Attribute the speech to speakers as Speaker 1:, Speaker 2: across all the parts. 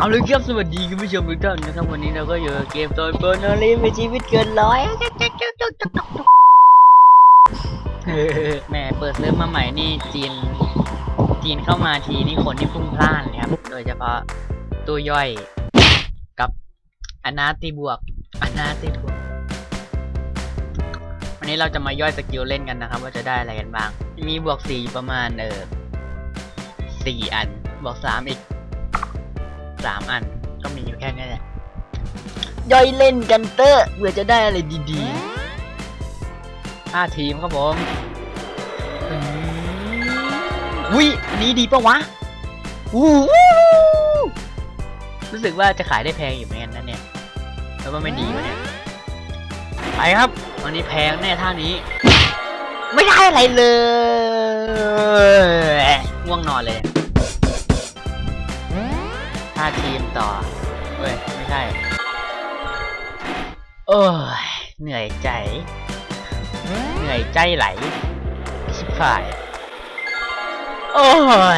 Speaker 1: เอาเลยครับสวัสดีคุณผู้ชมทุกท่านนะครับวันนี้เราก็อยู่เกมตัวเปิดนาลีมีชีวิตเกินร้อยแหมเปิดเริ่มมาใหม่นี่จีน จีนเข้ามาทีนี่คนที่พุ่งพล่านเลยครับ โดยเฉพาะตัวย่อยกับอนาติบวกอนาติบวก วันนี้เราจะมาย่อยสกิลเล่นกันนะครับ ว่าจะได้อะไรกันบ้าง มีบวกสี่ประมาณเออสี่อันบวกสามอีก สามอันก็มีอยู่แค่นี้แหละย่อยเล่นกันเตอร์เพื่อจะได้อะไรดีๆห้าทีมครับผมอืมอุ้ยอันนี้ดีปะวะอู้หูรู้สึกว่าจะขายได้แพงอยู่เหมือนกันนะเนี่ยแล้วว่าไม่ดีวะเนี่ยไปครับวันนี้แพงแน่ท่านี้ ไม่ได้อะไรเลยง่วงนอนเลยห้า ทีมต่อเว้ย ไม่ใช่ โอ้ย เหนื่อยใจ เหนื่อยใจไหล ชิบหาย โอ้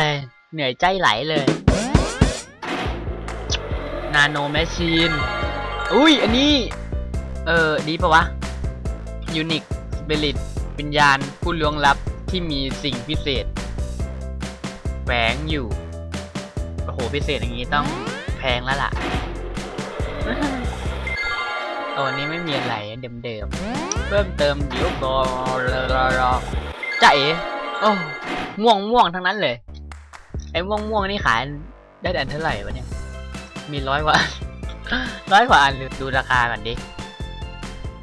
Speaker 1: ย เหนื่อยใจไหลเลย นาโนแมชชีน อุ้ย อันนี้ เออ ดีปะวะ ยูนิคสเปริตวิญญาณผู้ล่วงลับที่มีสิ่งพิเศษแฝงอยู่ หพิเศษอย่างนี้ต้องแพงแล้วล่ะโอ้อันนี้ไม่มีอะไรเดิมๆ เพิ่มเติมเดี๋ยวก็รอรอรอใจาเอ๋โอ้ม่วงม่วงทั้งนั้นเลย ไอ้ม่วงม่วงนี่ขายได้อันเท่าไหร่วะเนี่ย มีร้อยกว่าร้อยกว่าอันดูราคาก่อนดิ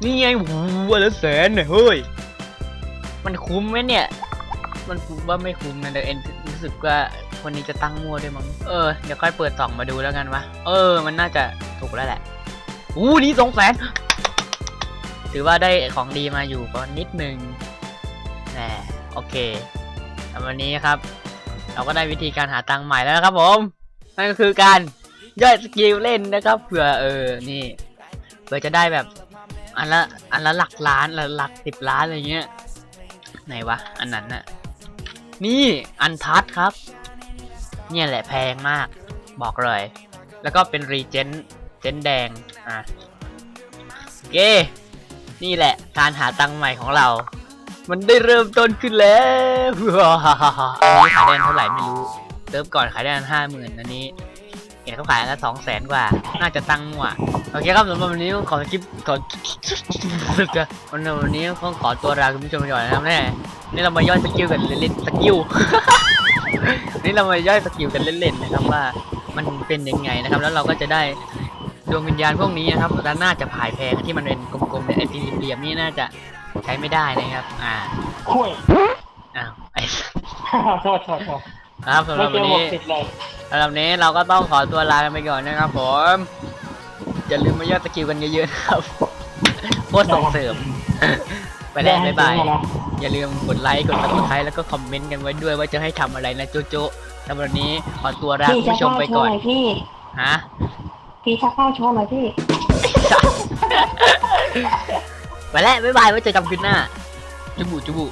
Speaker 1: นี่ไงโหูวันละแสนเนี่ยเฮ้ย มันคุ้มไหมเนี่ย มันคุ้มว่าไม่คุ้มนะเดี๋ยวเอ็นรู้สึกว่า คนนี้จะตั้งมั่วด้วยมั้ง เออ เดี๋ยวค่อยเปิดสองมาดูแล้วกันวะ เออ มันน่าจะถูกแล้วแหละ อู้นี่สองแสน ถือว่าได้ของดีมาอยู่ก็นิดนึงแหมโอเคแต่วันนี้ครับ เราก็ได้วิธีการหาตังค์ใหม่แล้วนะครับผม นั่นก็คือการย่อยสกิลเล่นนะครับ เผื่อเออ นี่ เผื่อจะได้แบบ อันละ อันละหลักล้านละหลักสิบล้านอะไรเงี้ย ไหนวะ อันนั้นน่ะ นี่ อันทัดครับ เนี่ยแหละแพงมาก บอกเลย แล้วก็เป็นรีเจนเจนแดง อะโอเคนี่แหละ การหาตังค์ใหม่ของเรา มันได้เริ่มต้นขึ้นแล้วอันนี้ขายได้อันเท่าไหร่ไม่รู้เริ่มก่อนขายได้อันห้าหมื่นอันนี้เห็นเขาขายอันละสองแสนกว่า น่าจะตั้งมั่วโอเคครับสำหรับวันนี้ขอคลิปขอวันนี้วันนี้ต้องขอตัวลาคุณผู้ชมไปก่อนนะครับแน่นี่เรามาย่อยสกิลกันเล่นสกิล นี่เรามาย่อยสกิลกันเล่นๆนะครับว่ามันเป็นยังไงนะครับ แล้วเราก็จะได้ดวงวิญญาณพวกนี้นะครับแล้วน่าจะผายแพงที่มันเป็นกลมๆเนี่ยไอ้สี่เหลี่ยมๆนี่น่าจะใช้ไม่ได้นะครับ อ่า
Speaker 2: คุย
Speaker 1: อ้าวไอ้สัส
Speaker 2: โทษโทษโทษ
Speaker 1: ครับสำห
Speaker 2: ไม่
Speaker 1: รับ
Speaker 2: เจ
Speaker 1: วั
Speaker 2: อนหม
Speaker 1: นี้
Speaker 2: ดติดเลย
Speaker 1: สำหรับวันนี้เราก็ต้องขอตัวลากันไปก่อนนะครับผมอย่าลืมมาย่อยสกิลกันเยอะๆนะครับโคตรส่งเสริมไป แล้วบ๊ายบาย อย่าลืมกดไลค์ กด subscribe แล้วก็คอมเมนต์กันไว้ด้วยว่าจะให้ทำอะไรนะโจโจสำหรับวันนี้ขอตัวลา
Speaker 2: พี่
Speaker 1: คุณ
Speaker 2: ชัก
Speaker 1: ผู้ชม
Speaker 2: เข้า
Speaker 1: ไป
Speaker 2: โช
Speaker 1: ก่
Speaker 2: ว์
Speaker 1: อน
Speaker 2: หน่อยพี่
Speaker 1: ฮะ
Speaker 2: พี่ชักเข้าโชว์หน่อยพี่
Speaker 1: ไปแล้วบ๊ายบายไว้เจอกันคืนหน้าจุบุจุบุ